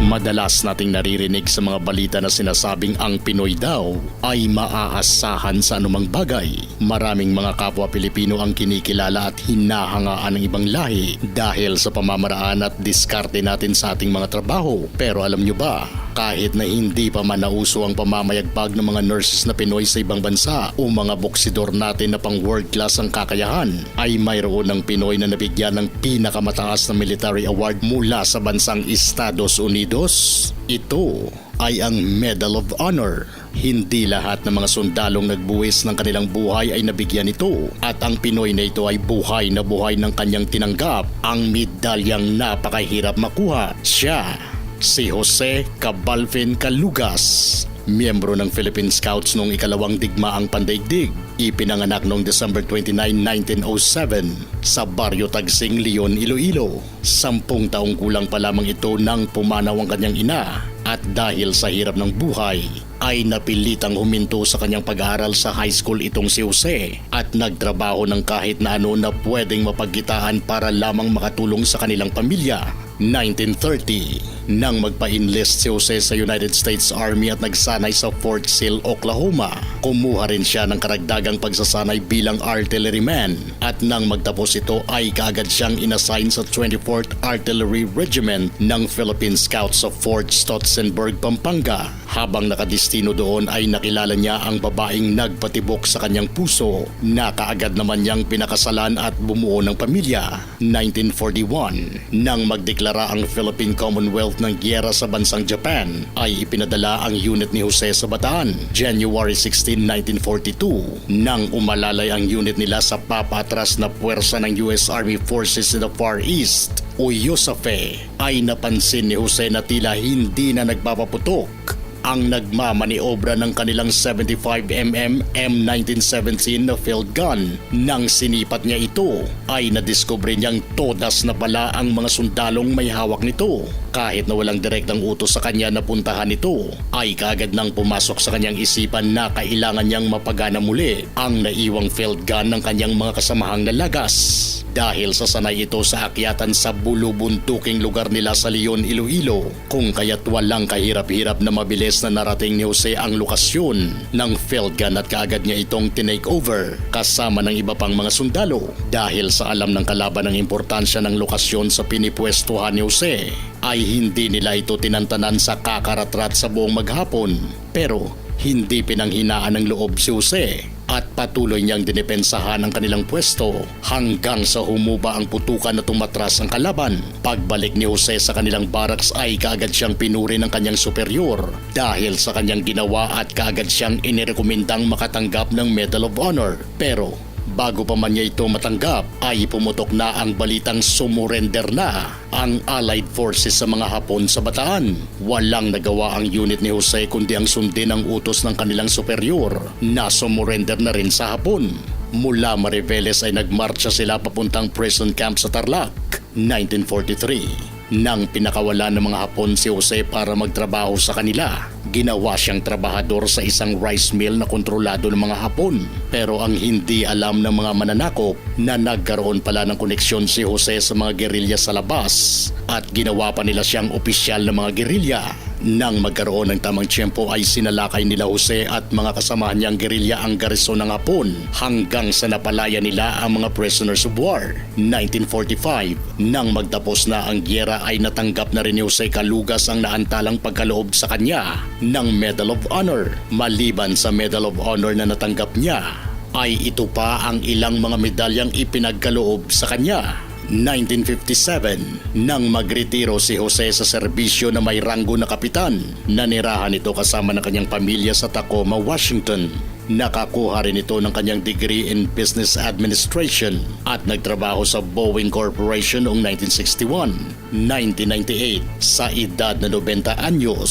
Madalas nating naririnig sa mga balita na sinasabing ang Pinoy daw ay maaasahan sa anumang bagay. Maraming mga kapwa Pilipino ang kinikilala at hinahangaan ng ibang lahi dahil sa pamamaraan at diskarte natin sa ating mga trabaho. Pero alam nyo ba, kahit na hindi pa man nauso ang pamamayagpag ng mga nurses na Pinoy sa ibang bansa o mga boksidor natin na pang world class ang kakayahan, ay mayroon ng Pinoy na nabigyan ng pinakamataas na military award mula sa bansang Estados Unidos. Ito ay ang Medal of Honor. Hindi lahat ng mga sundalong nagbuwis ng kanilang buhay ay nabigyan ito at ang Pinoy na ito ay buhay na buhay ng kanyang tinanggap ang medalyang napakahirap makuha. Siya si Jose Cabalvin Calugas. Miyembro ng Philippine Scouts noong ikalawang digmaang pandaigdig. Ipinanganak noong December 29, 1907 sa Baryo Tagsing, Leon, Iloilo. Sampung taong kulang pa lamang ito nang pumanaw ang kanyang ina at dahil sa hirap ng buhay ay napilitang huminto sa kanyang pag-aaral sa high school itong si Jose at nagtrabaho ng kahit na ano na pwedeng mapagkitaan para lamang makatulong sa kanilang pamilya 1930 nang magpa-enlist si Jose sa United States Army at nagsanay sa Fort Sill, Oklahoma. Kumuha rin siya ng karagdagang pagsasanay bilang artilleryman at nang magtapos ito ay kaagad siyang inassign sa 24th Artillery Regiment ng Philippine Scouts sa Fort Stotzenburg, Pampanga. Habang nakadistino doon ay nakilala niya ang babaeng nagpatibok sa kanyang puso na kaagad naman niyang pinakasalan at bumuo ng pamilya. 1941 nang magdeklara ang Philippine Commonwealth ng giyera sa bansang Japan ay ipinadala ang unit ni Jose sa Bataan January 16, 1942 nang umalalay ang unit nila sa papatras na puwersa ng US Army Forces in the Far East o USAFE ay napansin ni Jose na tila hindi na nagpapaputok ang nagmamaniobra ng kanilang 75mm M1917 na field gun. Nang sinipat niya ito, ay nadiskubre niyang todas na pala ang mga sundalong may hawak nito. Kahit na walang direktang utos sa kanya na puntahan ito, ay kagad nang pumasok sa kanyang isipan na kailangan niyang mapagana muli ang naiwang field gun ng kanyang mga kasamahang nalagas. Dahil sa sanay ito sa akyatan sa bulubuntuking lugar nila sa Leon, Iloilo, kung kaya't walang kahirap-hirap na mabilis na narating ni Jose ang lokasyon ng field gun at kaagad niya itong tinake over kasama ng iba pang mga sundalo. Dahil sa alam ng kalaban ng importansya ng lokasyon sa pinipwestuhan ni Jose, ay hindi nila ito tinantanan sa kakaratrat sa buong maghapon. Pero hindi pinanghinaan ng loob si Jose at patuloy niyang dinepensahan ang kanilang pwesto hanggang sa humuba ang putukan na tumatras ang kalaban. Pagbalik ni Jose sa kanilang barracks ay kaagad siyang pinuri ng kanyang superior dahil sa kanyang ginawa at kaagad siyang inirekomendang makatanggap ng Medal of Honor. Pero Bago pa man niya ito matanggap ay pumutok na ang balitang sumurrender na ang Allied Forces sa mga Hapon sa Bataan. Walang nagawa ang unit ni Jose kundi ang sundin ang utos ng kanilang superior na sumurrender na rin sa Hapon. Mula Mariveles ay nagmarcha sila papuntang prison camp sa Tarlac, 1943 nang pinakawala ng mga Hapon si Jose para magtrabaho sa kanila. Ginawa siyang trabahador sa isang rice mill na kontrolado ng mga Hapon. Pero ang hindi alam ng mga mananakop na nagkaroon pala ng koneksyon si Jose sa mga gerilya sa labas at ginawa pa nila siyang opisyal ng mga gerilya. Nang magkaroon ng tamang tiyempo ay sinalakay nila Jose at mga kasamahan niyang gerilya ang garison ng Hapon hanggang sa napalaya nila ang mga prisoners of war. 1945, nang magtapos na ang gyera ay natanggap na rin ni Jose Calugas ang naantalang pagkaloob sa kanya ng Medal of Honor. Maliban sa Medal of Honor na natanggap niya, ay ito pa ang ilang mga medalyang ipinagkaloob sa kanya 1957 nang magretiro si Jose sa serbisyo na may ranggo na kapitan. Nanirahan ito kasama ng kanyang pamilya sa Tacoma, Washington. Nakakuha rin ito ng kanyang degree in Business Administration at nagtrabaho sa Boeing Corporation noong 1961. 1998, sa edad na 90 anyos,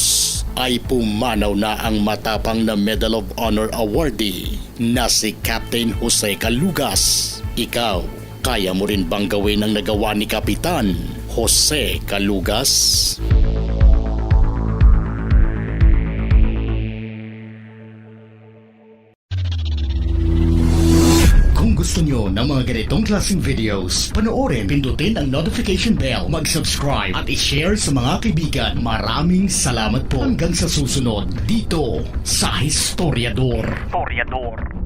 ay pumanaw na ang matapang na Medal of Honor awardee na si Captain Jose Calugas. Ikaw, kaya mo rin bang gawin ang nagawa ni Kapitan Jose Calugas? Kung gusto nyo ng mga ganitong klaseng videos, panoorin, pindutin ang notification bell, mag-subscribe at i-share sa mga kaibigan. Maraming salamat po hanggang sa susunod dito sa Historiador. Historiador.